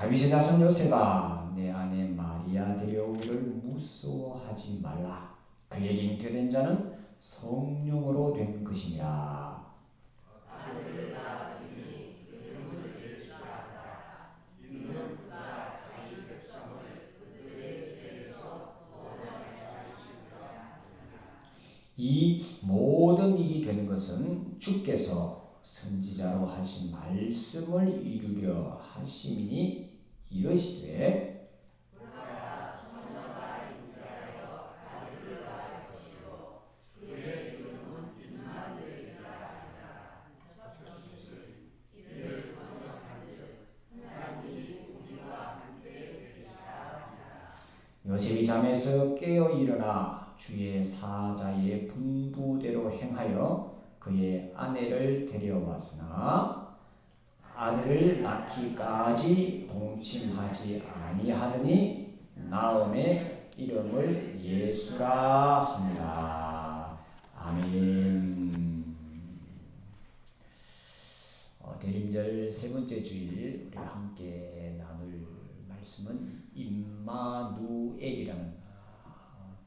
다윗의 자손 요셉아 내 아내 마리아 데려오기를 무서워하지 말라. 그에게 잉태된 자는 성령으로 된 것이니라. 이 모든 일이 되는 것은 주께서 선지자로 하신 말씀을 이루려 하심이니 이러시되 요셉이 잠에서 깨어 일어나 주의 사자의 분부대로 행하여 그의 아내를 데려왔으나 아들을 낳기까지 동침하지 아니하더니 나옴의 이름을 예수라 합니다. 아멘. 어, 대림절 세 번째 주일 우리 함께 나눌 말씀은 임마누엘이라는 어,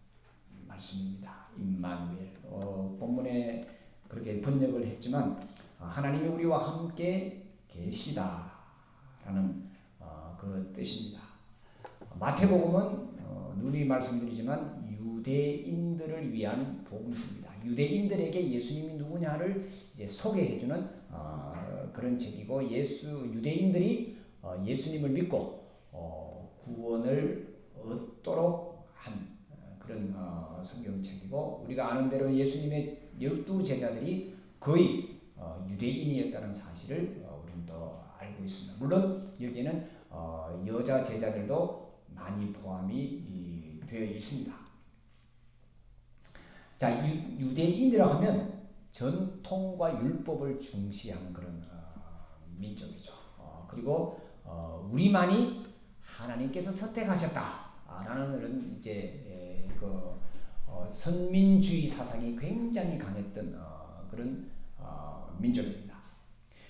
말씀입니다. 임마누엘. 어, 본문에 그렇게 번역을 했지만 어, 하나님이 우리와 함께 계시다라는 어, 그 뜻입니다. 마태복음은 어, 누리 말씀드리지만 유대인들을 위한 복음서입니다. 유대인들에게 예수님이 누구냐를 이제 소개해주는 어, 그런 책이고 예수 유대인들이 어, 예수님을 믿고 어, 구원을 얻도록 한 어, 그런 어, 성경책이고 우리가 아는 대로 예수님의 열두 제자들이 거의 어, 유대인이었다는 사실을 또 알고 있습니다. 물론 여기에는 어, 여자 제자들도 많이 포함이 이, 되어 있습니다. 자 유, 유대인이라 하면 전통과 율법을 중시하는 그런 어, 민족이죠. 어, 그리고 어, 우리만이 하나님께서 선택하셨다라는 그런 이제 에, 그 어, 선민주의 사상이 굉장히 강했던 어, 그런 어, 민족입니다.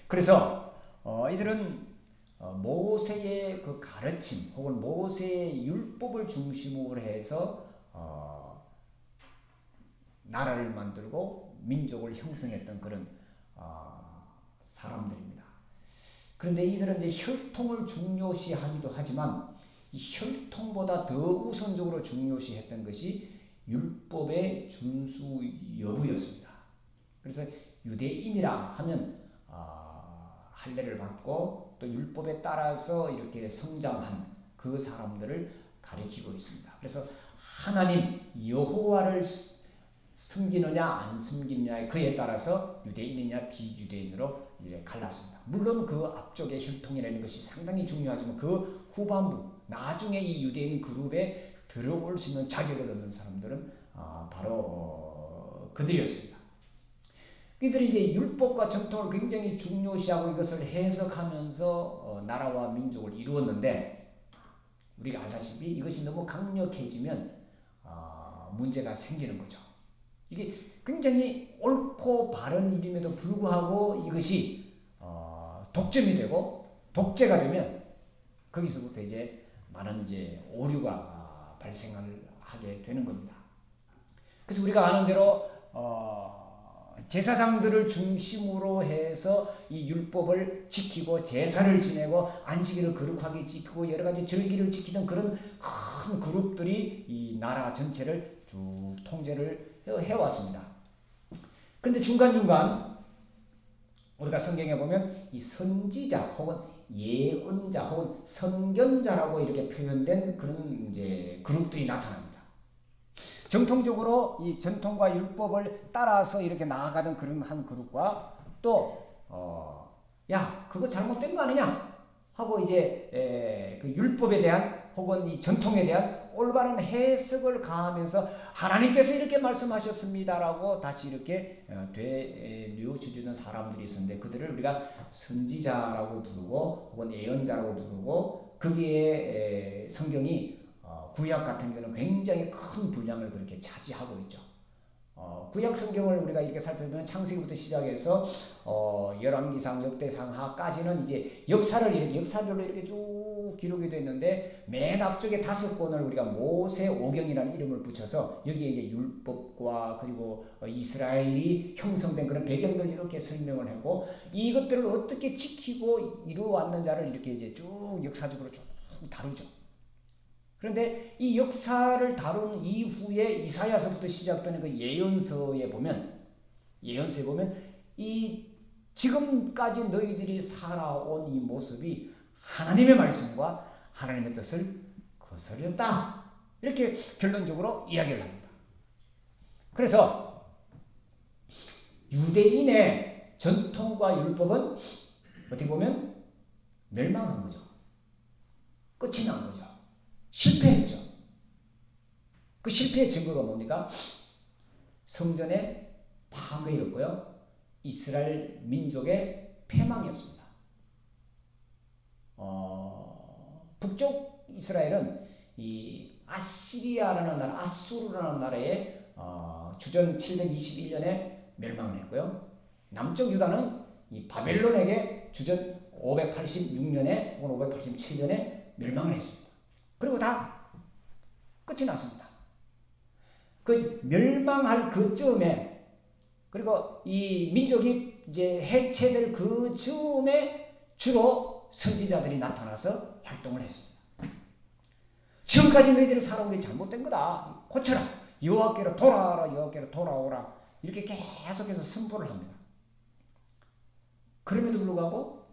그래서 어, 이들은 어, 모세의 그 가르침 혹은 모세의 율법을 중심으로 해서 어, 나라를 만들고 민족을 형성했던 그런 어, 사람들입니다. 그런데 이들은 이제 혈통을 중요시하기도 하지만 이 혈통보다 더 우선적으로 중요시했던 것이 율법의 준수 여부였습니다. 그래서 유대인이라 하면 어, 할례를 받고 또 율법에 따라서 이렇게 성장한 그 사람들을 가리키고 있습니다. 그래서 하나님 여호와를 숨기느냐 안 숨기느냐에 그에 따라서 유대인이냐 비유대인으로 이제 갈랐습니다. 물론 그 앞쪽에 혈통이라는 것이 상당히 중요하지만 그 후반부 나중에 이 유대인 그룹에 들어올 수 있는 자격을 얻는 사람들은 아, 바로 어, 그들이었습니다. 이들이 이제 율법과 전통을 굉장히 중요시하고 이것을 해석하면서 어, 나라와 민족을 이루었는데 우리가 알다시피 이것이 너무 강력해지면 어, 문제가 생기는 거죠. 이게 굉장히 옳고 바른 일임에도 불구하고 이것이 어, 독점이 되고 독재가 되면 거기서부터 이제 많은 이제 오류가 발생을 하게 되는 겁니다. 그래서 우리가 아는 대로 어, 제사장들을 중심으로 해서 이 율법을 지키고 제사를 지내고 안식일을 거룩하게 지키고 여러 가지 절기를 지키던 그런 큰 그룹들이 이 나라 전체를 쭉 통제를 해왔습니다. 근데 중간중간 우리가 성경에 보면 이 선지자 혹은 예언자 혹은 선견자라고 이렇게 표현된 그런 이제 그룹들이 나타납니다. 정통적으로 이 전통과 율법을 따라서 이렇게 나아가는 그런 한 그룹과 또 어, 야 그거 잘못된 거 아니냐? 하고 이제 에, 그 율법에 대한 혹은 이 전통에 대한 올바른 해석을 가하면서 하나님께서 이렇게 말씀하셨습니다라고 다시 이렇게 어, 되뇌어 주는 사람들이 있었는데 그들을 우리가 선지자라고 부르고 혹은 예언자라고 부르고 거기에 에, 성경이 어, 구약 같은 경우는 굉장히 큰 분량을 그렇게 차지하고 있죠. 어, 구약 성경을 우리가 이렇게 살펴보면 창세기부터 시작해서 어, 열왕기상, 역대상, 하까지는 이제 역사를 역사별로 이렇게 쭉 기록이 됐는데 맨 앞쪽에 다섯 권을 우리가 모세 오경이라는 이름을 붙여서 여기에 이제 율법과 그리고 어, 이스라엘이 형성된 그런 배경들 이렇게 설명을 하고 이것들을 어떻게 지키고 이루어왔는지를 이렇게 이제 쭉 역사적으로 쭉 다루죠. 그런데 이 역사를 다룬 이후에 이사야서부터 시작되는 그 예언서에 보면 예언서에 보면 이 지금까지 너희들이 살아온 이 모습이 하나님의 말씀과 하나님의 뜻을 거스렸다. 이렇게 결론적으로 이야기를 합니다. 그래서 유대인의 전통과 율법은 어떻게 보면 멸망한 거죠. 끝이 난 거죠. 실패했죠. 그 실패의 증거가 뭡니까? 성전의 파괴였고요. 이스라엘 민족의 패망이었습니다. 어, 북쪽 이스라엘은 이 아시리아라는 나라, 아수르라는 나라의 어, 주전 721년에 멸망을 했고요. 남쪽 유다는 이 바벨론에게 주전 586년에 혹은 587년에 멸망을 했습니다. 그리고 다 끝이 났습니다. 그 멸망할 그 쯤에 그리고 이 민족이 이제 해체될 그 즈음에 주로 선지자들이 나타나서 활동을 했습니다. 지금까지 너희들이 살아온 게 잘못된 거다. 고쳐라. 여호와께로 돌아와라. 여호와께로 돌아오라. 이렇게 계속해서 선포를 합니다. 그럼에도 불구하고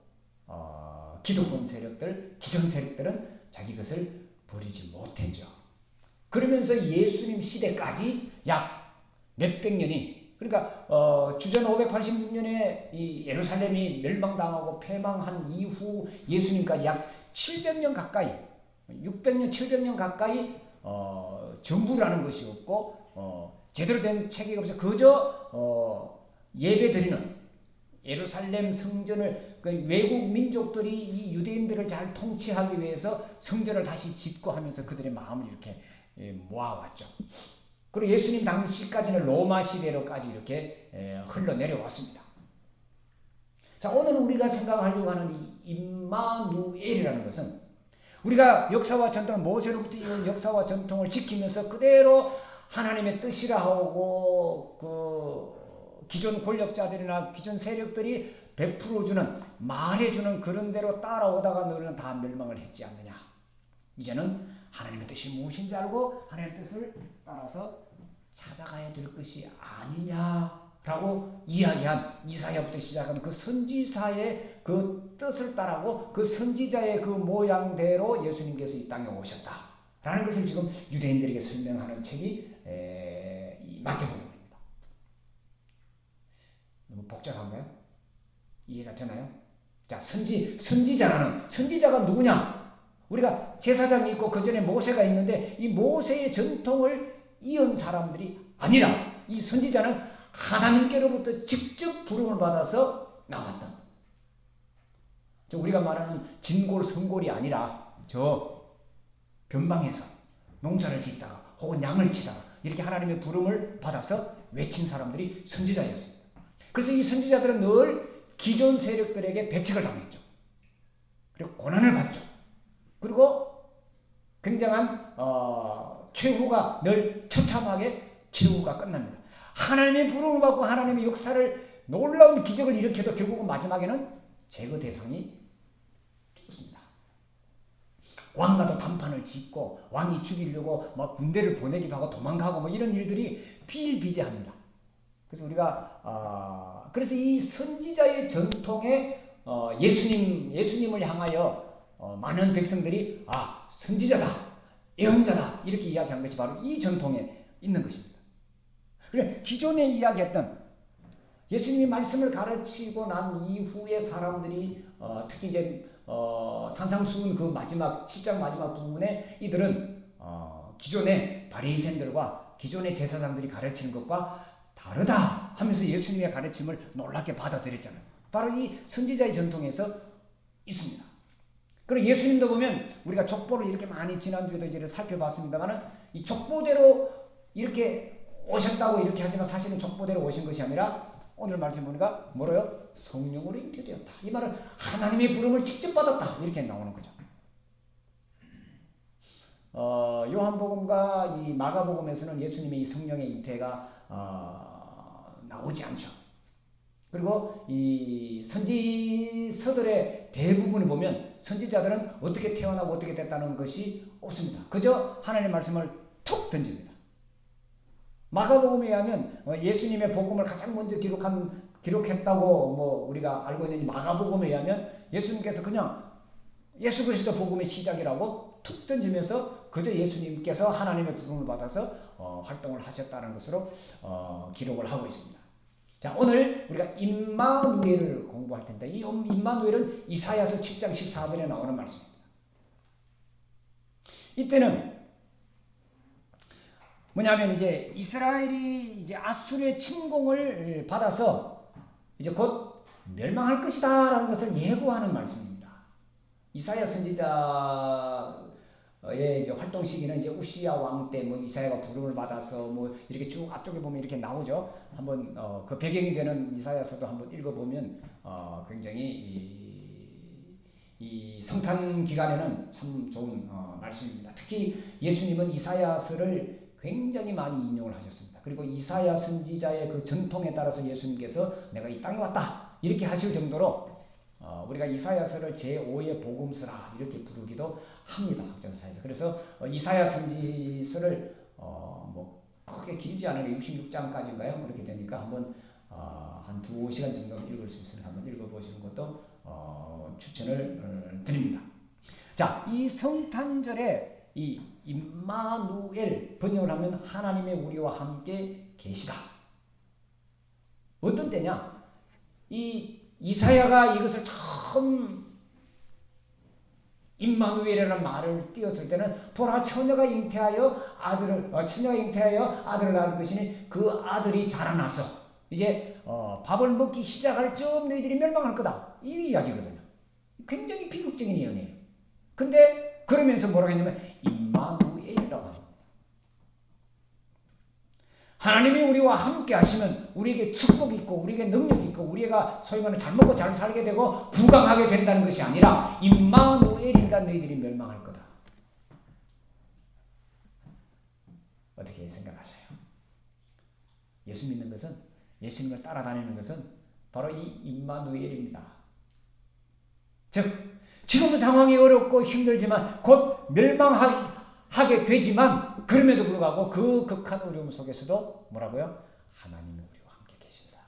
어, 기독권 세력들, 기존 세력들은 자기 것을 버리지 못했죠. 그러면서 예수님 시대까지 약 몇백 년이 그러니까 어, 주전 586년에 이 예루살렘이 멸망당하고 패망한 이후 예수님까지 약 700년 가까이 600년 700년 가까이 어, 정부라는 것이 없고 어, 제대로 된 체계가 없어 그저 어, 예배 드리는 예루살렘 성전을 그 외국 민족들이 이 유대인들을 잘 통치하기 위해서 성전을 다시 짓고 하면서 그들의 마음을 이렇게 예, 모아왔죠. 그리고 예수님 당시까지는 로마 시대로까지 이렇게 예, 흘러내려왔습니다. 자, 오늘 우리가 생각하려고 하는 이 임마누엘이라는 것은 우리가 역사와 전통, 모세로부터 이온 역사와 전통을 지키면서 그대로 하나님의 뜻이라 하고 그 기존 권력자들이나 기존 세력들이 베풀어주는 말해주는 그런 대로 따라오다가 너희는 다 멸망을 했지 않느냐. 이제는 하나님의 뜻이 무엇인지 알고 하나님의 뜻을 따라서 찾아가야 될 것이 아니냐라고 이야기한 이사야부터 시작한 그 선지사의 그 뜻을 따라고 그 선지자의 그 모양대로 예수님께서 이 땅에 오셨다 라는 것을 지금 유대인들에게 설명하는 책이 마태복음입니다. 너무 복잡한가요? 이해가 되나요? 자, 선지 선지자라는 선지자가 누구냐? 우리가 제사장이 있고 그 전에 모세가 있는데 이 모세의 전통을 이은 사람들이 아니라 이 선지자는 하나님께로부터 직접 부름을 받아서 나왔다. 저 우리가 말하는 진골 성골이 아니라 저 변방에서 농사를 짓다가 혹은 양을 치다가 이렇게 하나님의 부름을 받아서 외친 사람들이 선지자였습니다. 그래서 이 선지자들은 늘 기존 세력들에게 배척을 당했죠. 그리고 고난을 받죠. 그리고 굉장한 어, 최후가 늘 처참하게 최후가 끝납니다. 하나님의 부름을 받고 하나님의 역사를 놀라운 기적을 일으켜도 결국은 마지막에는 제거 대상이 되었습니다. 왕과도 단판을 짓고 왕이 죽이려고 뭐 군대를 보내기도 하고 도망가고 뭐 이런 일들이 비일비재합니다. 그래서 우리가 어, 그래서 이 선지자의 전통에 어, 예수님 예수님을 향하여 어, 많은 백성들이 아 선지자다 예언자다 이렇게 이야기한 것이 바로 이 전통에 있는 것입니다. 그래 기존에 이야기했던 예수님이 말씀을 가르치고 난 이후에 사람들이 어, 특히 이제 어, 산상수훈 그 마지막 7장 마지막 부분에 이들은 어, 기존의 바리새인들과 기존의 제사장들이 가르치는 것과 다르다 하면서 예수님의 가르침을 놀랍게 받아들였잖아요. 바로 이 선지자의 전통에서 있습니다. 그리고 예수님도 보면 우리가 족보를 이렇게 많이 지난주에도 이제 살펴봤습니다만은 이 족보대로 이렇게 오셨다고 이렇게 하지만 사실은 족보대로 오신 것이 아니라 오늘 말씀 보니까 뭐래요? 성령으로 잉태되었다. 이 말은 하나님의 부름을 직접 받았다. 이렇게 나오는 거죠. 어, 요한복음과 이 마가복음에서는 예수님의 이 성령의 잉태가 어, 나오지 않죠. 그리고 이 선지서들의 대부분을 보면 선지자들은 어떻게 태어나고 어떻게 됐다는 것이 없습니다. 그저 하나님의 말씀을 툭 던집니다. 마가복음에 의하면 어, 예수님의 복음을 가장 먼저 기록한 기록했다고 뭐 우리가 알고 있는 마가복음에 의하면 예수님께서 그냥 예수 그리스도 복음의 시작이라고 툭 던지면서 그저 예수님께서 하나님의 부름을 받아서 어, 활동을 하셨다는 것으로 어, 기록을 하고 있습니다. 자 오늘 우리가 임마누엘을 공부할 텐데 이 임마누엘은 이사야서 7장 14절에 나오는 말씀입니다. 이때는 뭐냐면 이제 이스라엘이 이제 아수르의 침공을 받아서 이제 곧 멸망할 것이다라는 것을 예고하는 말씀입니다. 이사야 선지자 의 이제 활동 시기는 이제 우시야 왕 때 뭐 이사야가 부름을 받아서 뭐 이렇게 쭉 앞쪽에 보면 이렇게 나오죠. 한번 어, 그 배경이 되는 이사야서도 한번 읽어보면 어, 굉장히 이, 이 성탄 기간에는 참 좋은 어, 말씀입니다. 특히 예수님은 이사야서를 굉장히 많이 인용을 하셨습니다. 그리고 이사야 선지자의 그 전통에 따라서 예수님께서 내가 이 땅에 왔다 이렇게 하실 정도로 어, 우리가 이사야서를 제5의 복음서라 이렇게 부르기도 합니다. 학전사에서. 그래서 어, 이사야 선지서를 어, 뭐 크게 길지 않은 66장까지인가요? 그렇게 되니까 한번 어, 한두 시간 정도 읽을 수 있으면 한번 읽어보시는 것도 어, 추천을 어, 드립니다. 자, 이 성탄절에 이 임마누엘 번역을 하면 하나님의 우리와 함께 계시다. 어떤 때냐? 이 이사야가 이것을 처음 임마누엘이라는 말을 띄었을 때는 보라 처녀가 잉태하여 아들을 어, 처녀가 잉태하여 아들을 낳을 것이니 그 아들이 자라나서 이제 어, 밥을 먹기 시작할 즈음 너희들이 멸망할 거다 이 이야기거든요. 굉장히 비극적인 예언이에요. 근데 그러면서 뭐라고 했냐면 임마누엘이라고 하죠. 하나님이 우리와 함께 하시면 우리에게 축복이 있고 우리에게 능력이 있고 우리가 소위 말하는 잘 먹고 잘 살게 되고 부강하게 된다는 것이 아니라 임마누엘인가 너희들이 멸망할 거다. 어떻게 생각하세요? 예수 믿는 것은 예수님을 따라다니는 것은 바로 이 임마누엘입니다. 즉 지금 상황이 어렵고 힘들지만 곧 멸망하게 되지만 그럼에도 불구하고 그 극한 어려움 속에서도 뭐라고요? 하나님이 우리와 함께 계신다.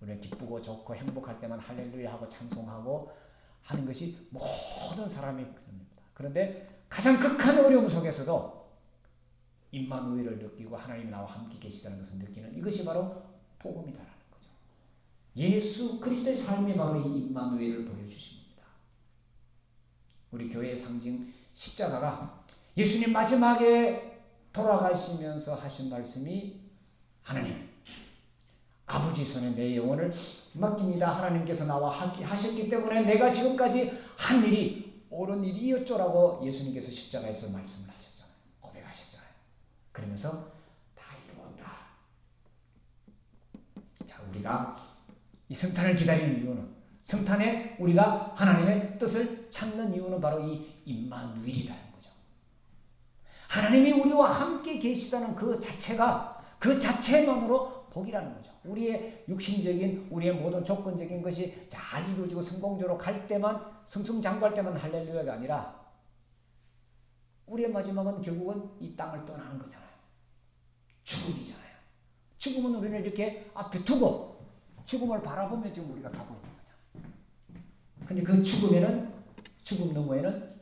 우리는 기쁘고 좋고 행복할 때만 할렐루야 하고 찬송하고 하는 것이 모든 사람의 그입니다. 그런데 가장 극한 어려움 속에서도 임마누엘을 느끼고 하나님이 나와 함께 계시다는 것을 느끼는 이것이 바로 복음이다라는 거죠. 예수 그리스도의 삶이 바로 이 임마누엘을 보여주십니다. 우리 교회의 상징 십자가가 예수님 마지막에 돌아가시면서 하신 말씀이 하나님 아버지 손에 내 영혼을 맡깁니다. 하나님께서 나와 하셨기 때문에 내가 지금까지 한 일이 옳은 일이었죠라고 예수님께서 십자가에서 말씀을 하셨잖아요. 고백하셨잖아요. 그러면서 다 이루었다. 자, 우리가 이 성탄을 기다리는 이유는 성탄에 우리가 하나님의 뜻을 찾는 이유는 바로 이 임마누엘이다. 하나님이 우리와 함께 계시다는 그 자체가 그 자체만으로 복이라는 거죠. 우리의 육신적인 우리의 모든 조건적인 것이 잘 이루어지고 성공적으로 갈 때만 승승장구할 때만 할렐루야가 아니라 우리의 마지막은 결국은 이 땅을 떠나는 거잖아요. 죽음이잖아요. 죽음은 우리는 이렇게 앞에 두고 죽음을 바라보며 지금 우리가 가고 있는 거잖아요. 근데 그 죽음에는 죽음 너머에는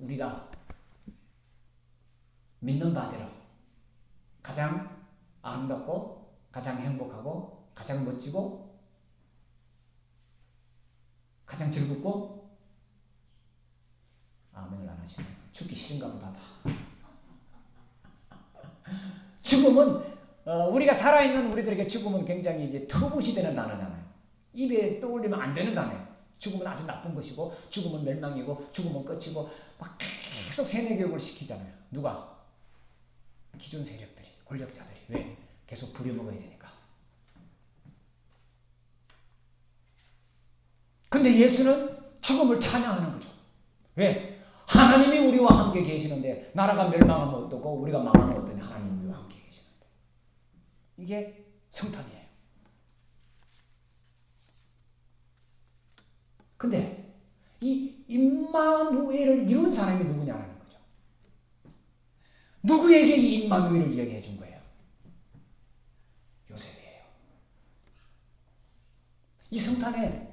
우리가 믿는 바대로 가장 아름답고 가장 행복하고 가장 멋지고 가장 즐겁고 아멘을 안 하시네. 죽기 싫은가 보다다. 죽음은 어, 우리가 살아있는 우리들에게 죽음은 굉장히 이제 터부시 되는 단어잖아요. 입에 떠올리면 안 되는 단어예요. 죽음은 아주 나쁜 것이고 죽음은 멸망이고 죽음은 끝이고 막 계속 세뇌 교육을 시키잖아요. 누가? 기존 세력들이 권력자들이 왜? 계속 부려먹어야 되니까. 근데 예수는 죽음을 찬양하는 거죠. 왜? 하나님이 우리와 함께 계시는데 나라가 멸망하면 어떻고 우리가 망하면 어떠냐 하나님이 우리와 함께 계시는데 이게 성탄이에요. 근데 이 임마누엘을 이룬 사람이 누구냐는 거죠. 누구에게 이 임마누엘을 이야기해 준 거예요? 요셉이에요. 이 성탄에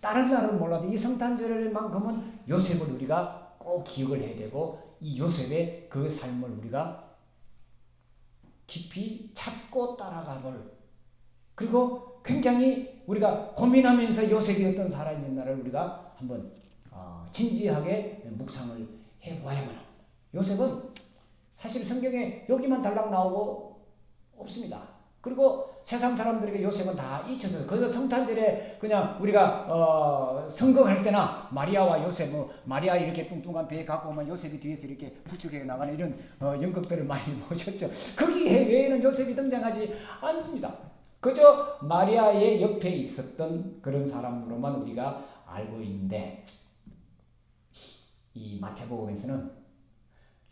다른 나라는 몰라도 이 성탄절만큼은 요셉을 우리가 꼭 기억을 해야 되고 이 요셉의 그 삶을 우리가 깊이 찾고 따라가볼 그리고 굉장히 우리가 고민하면서 요셉이 어떤 사람이었나를 우리가 한번 어, 진지하게 묵상을 해보아야만 합니다. 요셉은 사실 성경에 여기만 달랑 나오고 없습니다. 그리고 세상 사람들에게 요셉은 다 잊혀서 그래서 성탄절에 그냥 우리가 어, 선거할 때나 마리아와 요셉 뭐 마리아 이렇게 뚱뚱한 배 갖고 오면 요셉이 뒤에서 이렇게 부축해 나가는 이런 어, 연극들을 많이 보셨죠. 거기 외에는 요셉이 등장하지 않습니다. 그저 마리아의 옆에 있었던 그런 사람으로만 우리가 알고 있는데 이 마태복음에서는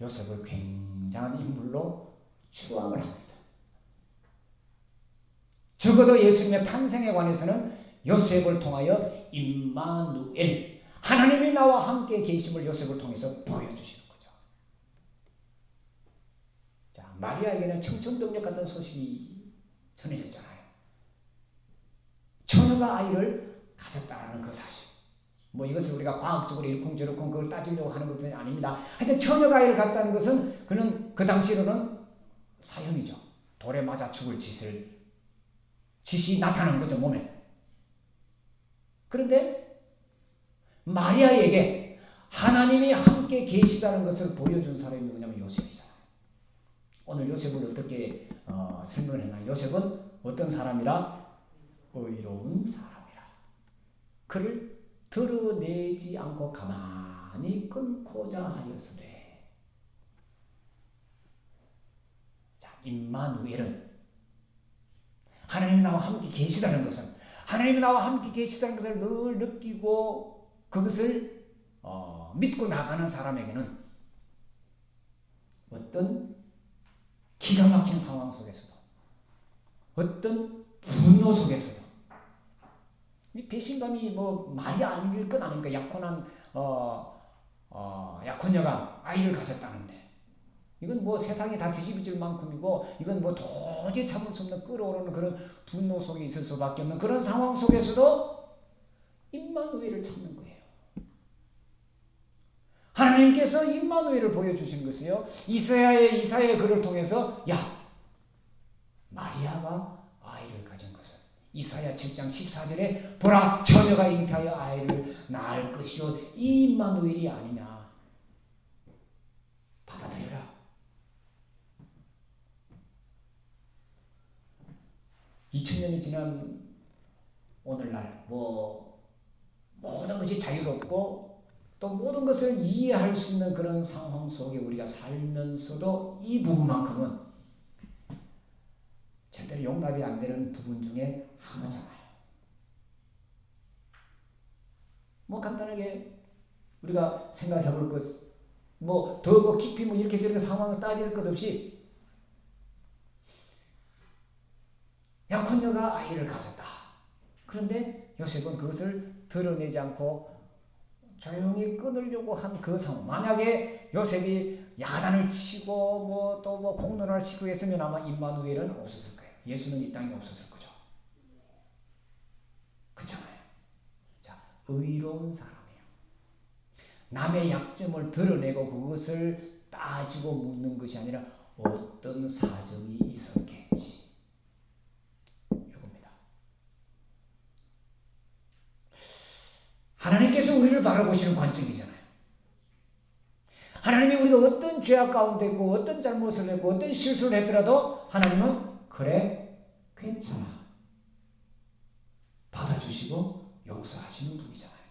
요셉을 굉장한 인물로 추앙을 합니다. 적어도 예수님의 탄생에 관해서는 요셉을 통하여 임마누엘 하나님이 나와 함께 계심을 요셉을 통해서 보여주시는 거죠. 자 마리아에게는 청천벽력 같은 소식이 전해졌잖아요. 처녀가 아이를 가졌다라는 그 사실. 뭐 이것을 우리가 과학적으로 이쿵저쿵 그걸 따지려고 하는 것은 아닙니다. 하여튼 처녀가 아이를 갖다는 것은 그는 그 당시로는 사형이죠. 돌에 맞아 죽을 짓을 짓이 나타난 거죠 몸에. 그런데 마리아에게 하나님이 함께 계시다는 것을 보여준 사람이 누구냐면 요셉이잖아요. 오늘 요셉을 어떻게 어, 설명을 했나? 요셉은 어떤 사람이라? 의로운 사람이라. 그를 드러내지 않고 가만히 끊고자 하였으되. 자, 임마누엘은 하나님이 나와 함께 계시다는 것은 하나님이 나와 함께 계시다는 것을 늘 느끼고 그것을 어, 믿고 나가는 사람에게는 어떤 기가 막힌 상황 속에서도 어떤 분노 속에서도 이 배신감이 뭐 말이 아닐 건 아닙니까? 약혼한 어, 어, 약혼녀가 아이를 가졌다는데 이건 뭐 세상이 다 뒤집어질 만큼이고 이건 뭐 도저히 참을 수 없는 끌어오르는 그런 분노 속에 있을 수밖에 없는 그런 상황 속에서도 임마누엘을 찾는 거예요. 하나님께서 임마누엘을 보여주신 것이요. 이사야의 이사야의 글을 통해서 야 마리아가 이사야 7장 14절에 보라 처녀가 잉태하여 아이를 낳을 것이요 이 임마누엘이 아니냐 받아들여라. 이천 년이 지난 오늘날 뭐 모든 것이 자유롭고 또 모든 것을 이해할 수 있는 그런 상황 속에 우리가 살면서도 이 부분만큼은 절대로 용납이 안 되는 부분 중에 하나잖아요. 뭐 간단하게 우리가 생각해 볼 것, 뭐 더 뭐 깊이 뭐 이렇게 저렇게 상황을 따질 것 없이 약혼녀가 아이를 가졌다. 그런데 요셉은 그것을 드러내지 않고 조용히 끊으려고 한 그 상황. 만약에 요셉이 야단을 치고 뭐 또뭐 공론을 시키고 했으면 아마 임마누엘은 없었을 거예요. 예수는 이 땅에 없었을 거죠. 그렇잖아요. 자, 의로운 사람이에요. 남의 약점을 드러내고 그것을 따지고 묻는 것이 아니라 어떤 사정이 있었겠지. 이겁니다. 하나님께서 우리를 바라보시는 관점이잖아요. 하나님이 우리가 어떤 죄악 가운데 있고 어떤 잘못을 했고 어떤 실수를 했더라도 하나님은 그래 괜찮아 받아주시고 용서하시는 분이잖아요.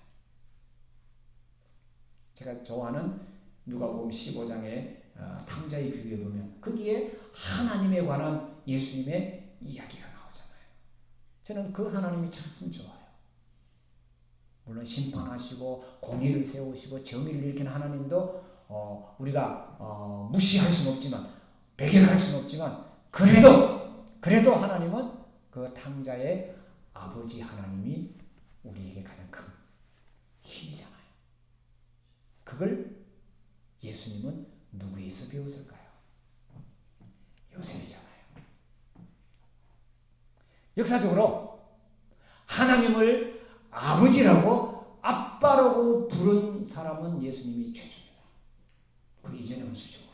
제가 좋아하는 누가복음 15장의 어, 탕자의 비유에 보면 거기에 하나님에 관한 예수님의 이야기가 나오잖아요. 저는 그 하나님이 참 좋아요. 물론 심판하시고 공의를 세우시고 정의를 일으키는 하나님도 어, 우리가 어, 무시할 수는 없지만 배격할 수는 없지만 그래도 그래도 하나님은 그 탕자의 아버지 하나님이 우리에게 가장 큰 힘이잖아요. 그걸 예수님은 누구에서 배웠을까요? 요셉이잖아요. 역사적으로 하나님을 아버지라고 아빠라고 부른 사람은 예수님이 최초입니다. 그 이전에 없습니다.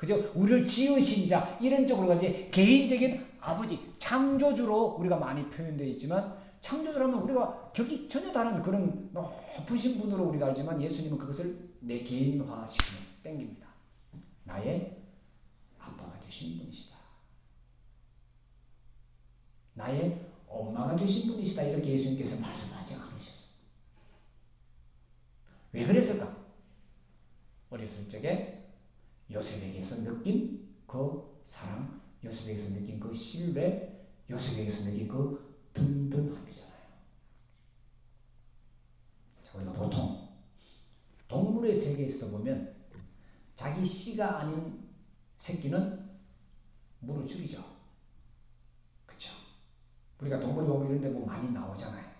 그저 우리를 지으신 자 이런 쪽으로 가지 개인적인 아버지 창조주로 우리가 많이 표현되어 있지만 창조주라면 우리가 격이 전혀 다른 그런 높으신 분으로 우리가 알지만 예수님은 그것을 내 개인화시키는 땡깁니다. 나의 아빠가 되신 분이시다. 나의 엄마가 되신 분이시다. 이렇게 예수님께서 말씀하지 않으셨어요. 왜 그랬을까? 어렸을 적에 요셉에게서 느낀 그 사랑, 요셉에게서 느낀 그 신뢰, 요셉에게서 느낀 그 든든함이잖아요. 우리가 보통 동물의 세계에서도 보면 자기 씨가 아닌 새끼는 물을 죽이죠. 그렇죠? 우리가 동물이 보고 이런 데 보면 많이 나오잖아요.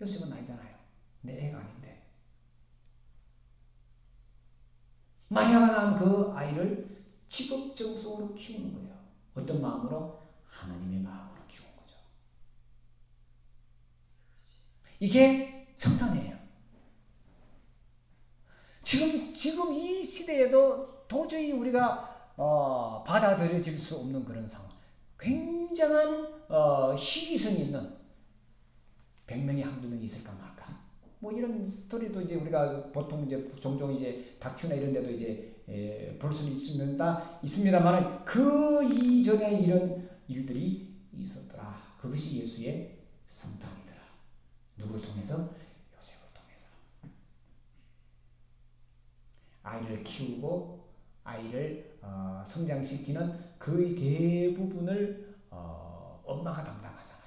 요셉은 알잖아요. 내 애가 아닌데. 마리아가 낳은 그 아이를 직업정성으로 키우는 거예요. 어떤 마음으로? 하나님의 마음으로 키운 거죠. 이게 성탄이에요. 지금 지금 이 시대에도 도저히 우리가 어, 받아들여질 수 없는 그런 상황. 굉장한 어, 시기성이 있는 100명이 한두 명 있을까 말까. 뭐 이런 스토리도 이제 우리가 보통 이제 종종 이제 다큐나 이런 데도 이제 예, 볼 수는 있습니다. 있습니다만 그 이전에 이런 일들이 있었더라. 그것이 예수의 성탄이더라. 누구를 통해서? 요셉을 통해서. 아이를 키우고 아이를 어, 성장시키는 거의 대부분을 어, 엄마가 담당하잖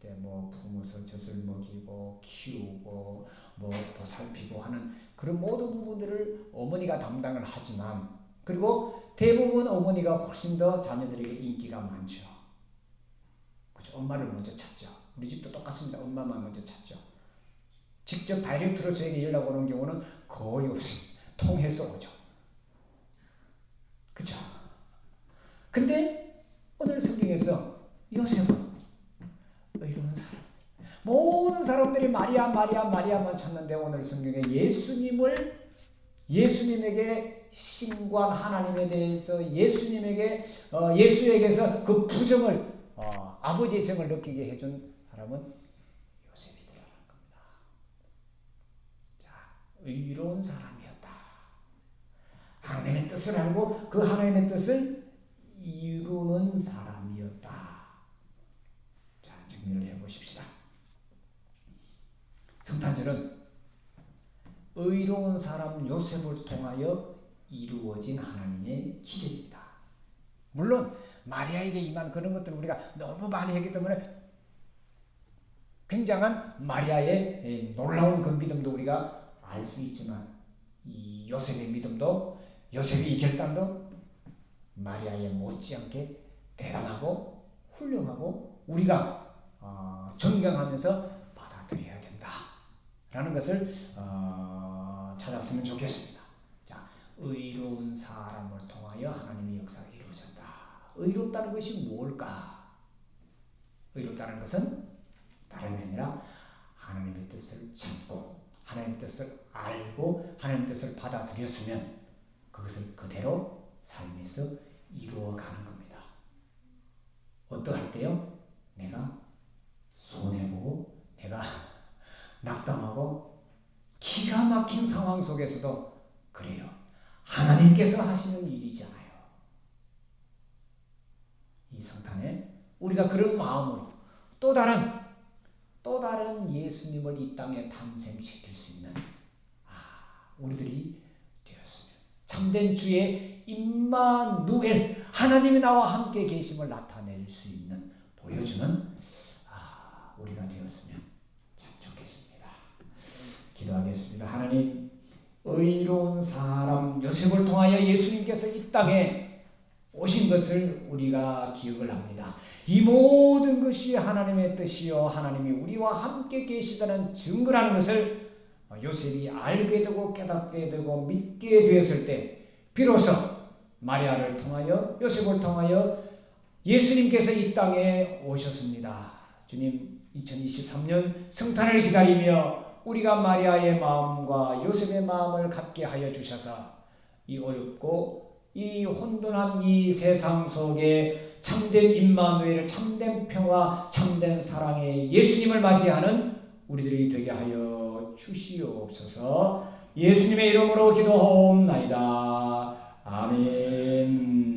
아요. 어렸을 때뭐 품어서 젖을 먹이고 키우고 뭐 보살피고 하는 그런 모든 부분들을 어머니가 담당을 하지만 그리고 대부분 어머니가 훨씬 더 자녀들에게 인기가 많죠. 그죠? 엄마를 먼저 찾죠. 우리 집도 똑같습니다. 엄마만 먼저 찾죠. 직접 다이렉트로 저에게 연락 오는 경우는 거의 없습니다. 통해서 오죠. 그죠? 근데 오늘 성경에서 요셉은 의로운 사람. 모든 사람들이 마리아, 마리아, 마리아만 찾는데 오늘 성경에 예수님을 예수님에게 신관 하나님에 대해서 예수님에게 어, 예수에게서 그 부정을 어, 아버지의 정을 느끼게 해준 사람은 요셉이더라는 겁니다. 자, 의로운 사람이었다. 하나님의 뜻을 알고 그 하나님의 뜻을 이루는 사람이었다. 자, 정리를 해보십시다. 성탄절은 의로운 사람 요셉을 통하여 이루어진 하나님의 기적입니다. 물론 마리아에게 임한 그런 것들 우리가 너무 많이 했기 때문에 굉장한 마리아의 놀라운 그 믿음도 우리가 알 수 있지만 이 요셉의 믿음도 요셉의 이 결단도 마리아의 못지않게 대단하고 훌륭하고 우리가 어, 존경하면서 라는 것을 어, 찾았으면 좋겠습니다. 자, 의로운 사람을 통하여 하나님의 역사가 이루어졌다. 의롭다는 것이 뭘까? 의롭다는 것은 다른 게 아니라 하나님의 뜻을 찾고 하나님의 뜻을 알고 하나님의 뜻을 받아들였으면 그것을 그대로 삶에서 이루어가는 겁니다. 어떠할 때요? 내가 손해보고 낙담하고 기가 막힌 상황 속에서도 그래요. 하나님께서 하시는 일이잖아요. 이 성탄에 우리가 그런 마음으로 또 다른 또 다른 예수님을 이 땅에 탄생시킬 수 있는 아, 우리들이 되었으면 참된 주의 임마누엘 하나님이 나와 함께 계심을 나타낼 수 있는 보여주는 아, 우리가 되었으면. 기도하겠습니다. 하나님 의로운 사람 요셉을 통하여 예수님께서 이 땅에 오신 것을 우리가 기억을 합니다. 이 모든 것이 하나님의 뜻이요 하나님이 우리와 함께 계시다는 증거라는 것을 요셉이 알게 되고 깨닫게 되고 믿게 되었을 때 비로소 마리아를 통하여 요셉을 통하여 예수님께서 이 땅에 오셨습니다. 주님 2023년 성탄을 기다리며 우리가 마리아의 마음과 요셉의 마음을 갖게 하여 주셔서 이 어렵고 이 혼돈한 이 세상 속에 참된 임마누엘, 참된 평화, 참된 사랑의 예수님을 맞이하는 우리들이 되게 하여 주시옵소서. 예수님의 이름으로 기도하옵나이다. 아멘.